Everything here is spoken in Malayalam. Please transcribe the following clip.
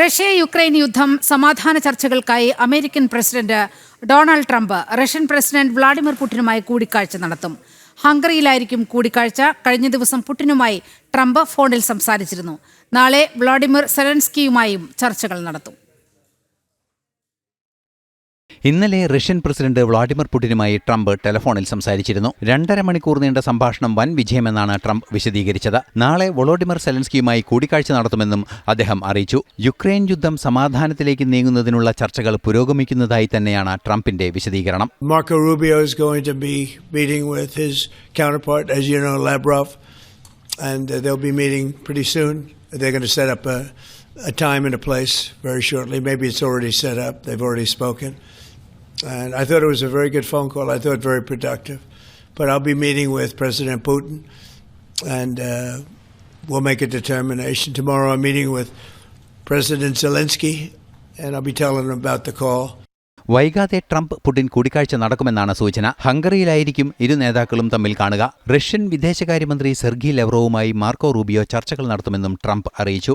റഷ്യ യുക്രൈൻ യുദ്ധം സമാധാന ചർച്ചകൾക്കായി American president Donald Trump Russian president Vladimir പുടിനുമായി കൂടിക്കാഴ്ച നടത്തും. ഹംഗറിയിലായിരിക്കും കൂടിക്കാഴ്ച. കഴിഞ്ഞ ദിവസം പുടിനുമായി ട്രംപ് ഫോണിൽ സംസാരിച്ചിരുന്നു. നാളെ വ്ളാഡിമിർ സെലൻസ്കിയുമായും ചർച്ചകൾ നടത്തും. ഇന്നലെ റഷ്യൻ പ്രസിഡന്റ് വ്ളാഡിമിർ പുടിനുമായി ട്രംപ് ടെലഫോണിൽ സംസാരിച്ചിരുന്നു. രണ്ടര മണിക്കൂർ നീണ്ട സംഭാഷണം വൻ വിജയമെന്നാണ് ട്രംപ് വിശദീകരിച്ചത്. നാളെ വൊളോഡിമിർ സെലൻസ്കിയുമായി കൂടിക്കാഴ്ച നടത്തുമെന്നും അദ്ദേഹം അറിയിച്ചു. യുക്രൈൻ യുദ്ധം സമാധാനത്തിലേക്ക് നീങ്ങുന്നതിനുള്ള ചർച്ചകൾ പുരോഗമിക്കുന്നതായി തന്നെയാണ് ട്രംപിന്റെ വിശദീകരണം. A time and a place very shortly. Maybe it's already set up, they've already spoken. And I thought it was a very good phone call, I thought very productive. But I'll be meeting with President Putin, and uh, we'll make a determination. Tomorrow I'm meeting with President Zelensky, and I'll be telling him about the call. വൈകാതെ ട്രംപ് പുടിൻ കൂടിക്കാഴ്ച നടക്കുമെന്നാണ് സൂചന ഹംഗറിയിലായിരിക്കും ഇരു നേതാക്കളും തമ്മിൽ കാണുക റഷ്യൻ വിദേശകാര്യമന്ത്രി സെർഗി ലെവറോവുമായി മാർക്കോ റൂബിയോ ചർച്ചകൾ നടത്തുമെന്നും ട്രംപ് അറിയിച്ചു